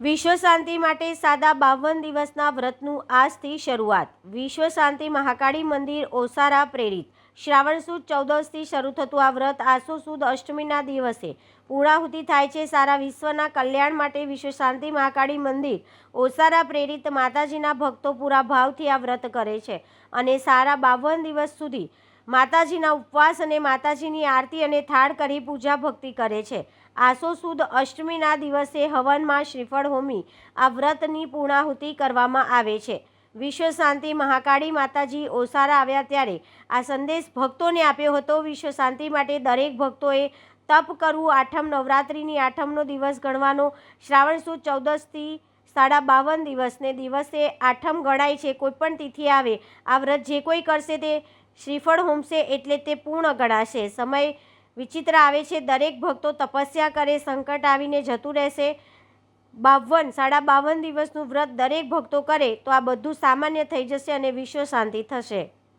વિશ્વ શાંતિ માટે સાદા બાવન દિવસના વ્રતનું આજથી શરૂઆત. વિશ્વ શાંતિ મહાકાળી મંદિર ઓસારા પ્રેરિત. શ્રાવણ સુદ ચૌદસથી શરૂ થતું આ વ્રત આસો સુદ અષ્ટમીના દિવસે પૂર્ણાહુતિ થાય છે. સારા વિશ્વના કલ્યાણ માટે વિશ્વ શાંતિ મહાકાળી મંદિર ઓસારા પ્રેરિત માતાજીના ભક્તો પૂરા ભાવથી આ વ્રત કરે છે અને સારા બાવન દિવસ સુધી માતાજીના ઉપવાસ અને માતાજીની આરતી અને થાળ કરી પૂજા ભક્તિ કરે છે. આસો સુદ અષ્ટમીના દિવસે હવનમાં શ્રીફળ હોમી આ વ્રતની પૂર્ણાહુતિ કરવામાં આવે છે. વિશ્વ શાંતિ મહાકાળી માતાજી ઓસારા આવ્યા ત્યારે આ સંદેશ ભક્તોને આપ્યો હતો. વિશ્વ શાંતિ માટે દરેક ભક્તોએ તપ કરવું આઠમ નવરાત્રિની આઠમનો દિવસ ગણવાનો શ્રાવણ સુદ ચૌદસથી સાડા બાવન દિવસને દિવસે આઠમ ગણાય છે. કોઈપણ તિથિ આવે આ વ્રત જે કોઈ કરશે તે શ્રીફળ હોમશે એટલે તે પૂર્ણ ગણાશે. સમય વિચિત્ર આવે છે. દરેક ભક્તો તપસ્યા કરે, સંકટ આવીને જતું રહેશે. બાવન, સાડા બાવન દિવસનું વ્રત દરેક ભક્તો કરે તો આ બધું સામાન્ય થઈ જશે અને વિશ્વ શાંતિ થશે.